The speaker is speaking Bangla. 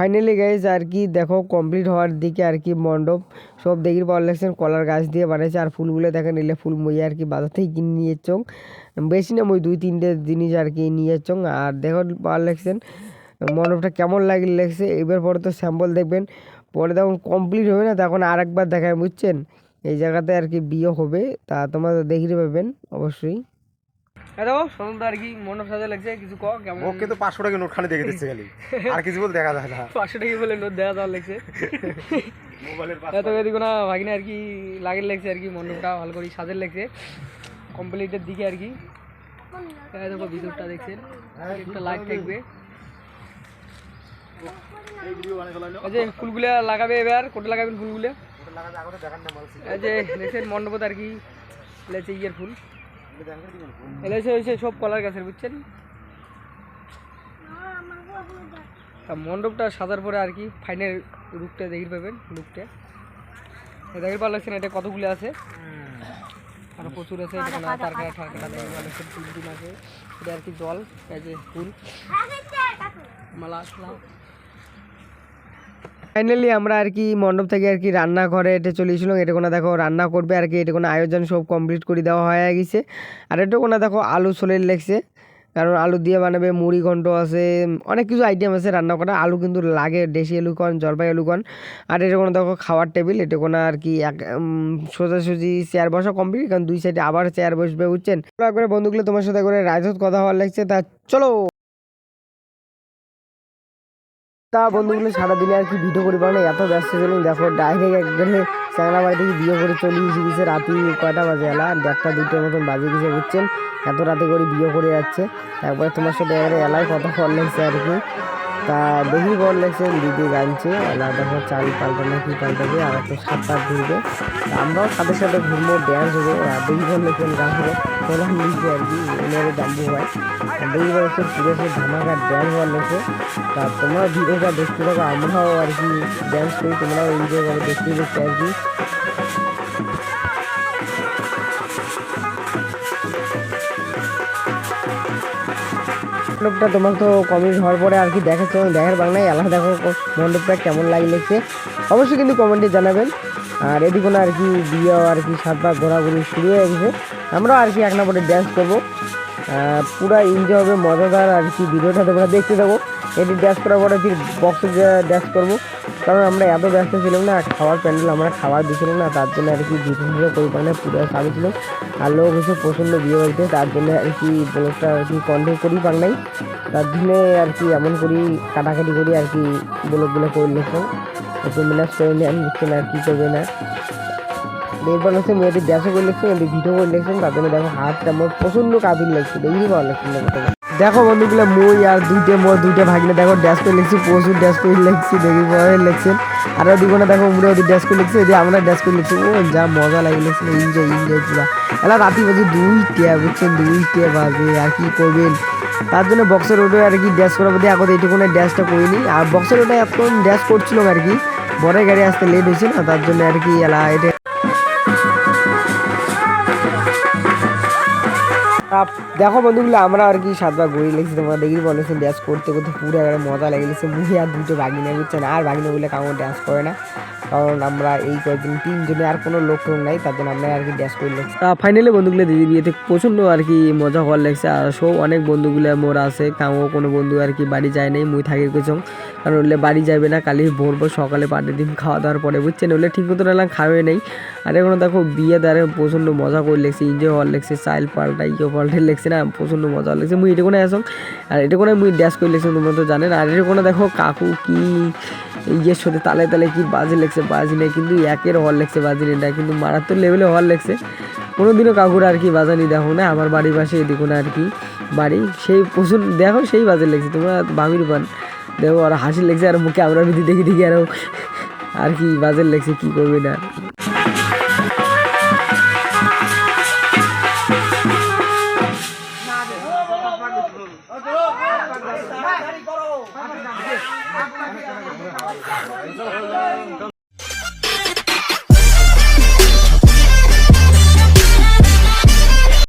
ফাইনালি গাইজ আর কি দেখো কমপ্লিট হওয়ার দিকে আর কি মণ্ডপ। সব দেখির পাওয়ার লাগছেন কলার গাছ দিয়ে বানাইছে। আর ফুলগুলো দেখেন নিলে ফুল মই আর কি বাজার থেকে কিনে নিয়ে চং বেশি না মই দুই তিনটে জিনিস আর কি নিয়ে চং আর দেখো পাওয়ার লাগছেন মণ্ডপটা কেমন লাগে, লাগছে। এবার পরে তো স্যাম্পল দেখবেন। পরে তখন কমপ্লিট হবে না, তখন আর একবার দেখায় বুঝছেন? এই জায়গাতে আর কি বিয়ে হবে, তা তোমরা তো দেখতে পাবেন অবশ্যই। হ্যালো আর কি সাজা লাগছে কিছু ক কেমন? ওকে তো পাঁচশো টাকা নোট খানে দেখে দিচ্ছে খালি। আর কিছু বল দেখা যায় না। পাঁচশো টাকা বলে নোট দেওয়া দেওয়ার লাগছে। এত এদিকে না ভাগিনা আর কি লাগের লাগছে আর কি মণ্ডপটা ভালো করে সাজের লাগছে। কমপ্লিটের দিকে আর কি। এই দেখো ভিতরটা দেখছেন একটা লাইট থাকবে। এই যে ফুলগুলা লাগাবে এবার কোটে লাগাবেন ফুলগুলা? এই যে দেখছেন মণ্ডপত আর কি লেছে ইয়ের ফুল। এলেছে হয়েছে সব কলার গাছের বুঝছেন? তা মণ্ডপটা সাজার পরে আর কি ফাইনাল রূপটা দেখি পাবেন লুকটা দেখি ভালো লাগছে না এটা কতগুলো আছে? আরও প্রচুর আছে তারকাটা ঠারকাটা দেখি ভালো লাগছে ফুল টুল আছে। এটা আর কি জল এই যে ফুল। মালা আসলাম। ফাইনালি আমরা আর কি মণ্ডপ থেকে আর কি রান্না ঘরে এটা চলে এসেছিলাম। এটা কোনো দেখো রান্না করবে আর কি এটা কোনো আয়োজন সব কমপ্লিট করে দেওয়া হয়ে গেছে। আর এটা কোনো দেখো আলু সোলের লেগছে, কারণ আলু দিয়ে বানাবে, মুড়ি ঘন্ট আছে, অনেক কিছু আইটেম আছে রান্না করা আলু কিন্তু লাগে, দেশি আলু কন জলপাই আলু কন আর এটা কোনো দেখো খাওয়ার টেবিল এটা কোনো আর কি এক সোজাসুজি চেয়ার বসা কমপ্লিট কারণ দুই সাইডে আবার চেয়ার বসবে, বুঝছেন? একবারে বন্ধুগুলো তোমার সাথে করে রাজত কথা হওয়ার লাগছে, তা চলো। তা বন্ধুগুলো সারা সারাদিনে আর কি ভিডিও করি না? এত ব্যস্ত চলি দেখো ডাইরেক্ট একবারে চ্যাংলা বাড়ি থেকে বিয়ে করে চলে এসে গেছে রাতে কয়টা বাজে এলা? দেড়টা দুটোর মতন বাজে গেছে বুঝছেন? এত রাতে করে বিয়ে করে যাচ্ছে। একবার তোমার সাথে এবারে এলাই কথা বললেন আর কি। তা দেখি বল লাগছে দিদি গাইছে, এলা দেখো চাল পাল্টা না কি পাল্টাবে, আর একটা পাঁচ ঘুরবে। আমরাও সাথে সাথে ঘুরবো ড্যান্স হবে আর দেখি বল লাগছে গাছরে তোলার নিচে আর কি এনারে দাম্বু হয় আর দেখি বল লাগছে পুরো সে ধামাকা ড্যান্স বল লাগছে তা তোমরা ভিডিওটা দেখতে থাকো, আমরাও আর কি ড্যান্স করি, তোমরাও এনজয় করো, দেখতে দেখতে আর কি। মণ্ডপটা তোমার তো কমেন্ট হওয়ার পরে আর কি দেখাচ্ছ দেখার বাংলায় আলাদা দেখো মণ্ডপটা কেমন লাগলেছে অবশ্যই কিন্তু কমেন্টে জানাবেন। আর এদিকে আর কি বিয়ে আর কি সাত পাক ঘোরাঘুরি শুরু হয়ে গেছে। আমরাও আর কি এক নম্বরে ড্যান্স করব। পুরা এনজয় হবে, মজাদার আর কি ভিডিওটা তোমরা দেখতে থাকো। এটি ড্যান্স করার পরে ফির বক্সে ড্যান্স করব। কারণ আমরা এত ব্যস্ত ছিলাম না, খাওয়ার প্যান্ডেল, আমরা খাবার দিয়েছিলাম না, তার জন্য আর কি ভিডিও করি পারে সারি ছিল। আর লোক এসে প্রচণ্ড বিয়ে হয়েছে, তার জন্য আর কি ব্লগটা আর কি কন্টেন্ট করি পার নাই। তার জন্য আর কি এমন করি, কাটাকাটি করি আর কি ব্লগগুলো করে লিখলাম একটু মিনাস করে নেন বুঝছেন আর কি করবে না। এরপর হচ্ছে মেয়েদের ড্যান্সও করে লিখছেন এদের ভিডিও করে লিখছেন তার জন্য দেখো হাতটা আমার প্রচণ্ড কাবিল লাগছে দেখি ভালো লাগছে না। দেখো। বন্ধুগুলো মই আর দুইটে মোর দুইটা ভাগিনে দেখো ড্যান্স করে লিখছি প্রচুর ড্যান্স করে লিখছি, দেখি পরে লিখছেন। আর ওদিকে না দেখো উমরে ওদের ড্যান্স করে লিখছে এদিকে আমরা ড্যান্স করে লিখছি। ও যা মজা লাগে লিখছিল এনজয় এনজয় পুরা। এলা রাতি বাজে দুইটা, বুঝছেন? দুইটা বাজে, আর কি করবেন? তার জন্য বক্সের রোডে আর কি ড্যান্স করার মধ্যে এখন এইটুকুনে ড্যান্সটা করিনি। আর বক্সের রোডে এখন ড্যান্স করছিলাম আর কি, বড় গাড়ি আসতে লেট হয়েছে না, তার জন্য আর কি এলা এটা দেখো বন্ধুগুলো, আমরা আর কি সাতবার ঘুরে লেগেছি, তোমরা দেখি বলেছেন ড্যান্স করতে করতে পুরো একেবারে মজা লেগে গেছে। মুখে আর দুটো বাগিনা বুঝছেন আর বাগিনা বলে কাউকে ড্যান্স করে না। কারণ আমরা এই কয়েকদিন তিনজনে আর কোনো লোক নাই, তার জন্য আমরা আর কি ড্যান্স করে লেগেছি। ফাইনালি বন্ধুগুলো, দিদি বিয়েতে প্রচণ্ড আর কি মজা হওয়ার লাগছে। আর সব অনেক বন্ধুগুলো মোর আছে, কাউও কোনো বন্ধু আর কি বাড়ি যায় নাই, মুই থাকি কেছং কারণ ওলে বাড়ি যাবে না কালি ভোর সকালে পাটের ডিম খাওয়া দাওয়ার পরে, বুঝছেন? ওলে ঠিক মতো না খাওয়াই নেই। আর এখন দেখো, বিয়ে দ্বারে প্রচণ্ড মজা করে লেগছে এনজয় হওয়ার লেগছে, চাইল পাল্টা ইয়ে পাল্টে লেগছে না, প্রচণ্ড মজা লেগছে। মুই এটা কোনো আর এটা কোনো মুই ড্যাশ করে লেগছে, তোমরা তো জানেন। আর এটা কোনো দেখো, কাকু কি ইয়ের সাথে তালে তালে কি বাজে লেগছে, বাজি নেই, কিন্তু একের হল লেগছে, বাজি নেই এটা কিন্তু মারাত্মক লেভেলে হল লেগছে। কোনোদিনও কাকুর আর কি বাজানি দেখো না, আমার বাড়ির পাশে এদিকে না আর কি বাড়ি, সেই প্রচুর দেখো সেই বাজে লেগছে, তোমরা বামির পান। দেখো আর হাসি লেগছে আর মুখে আমরা ভিতরে দেখি দেখি আরও আর কি বাজের লেগছে, কি করবি না?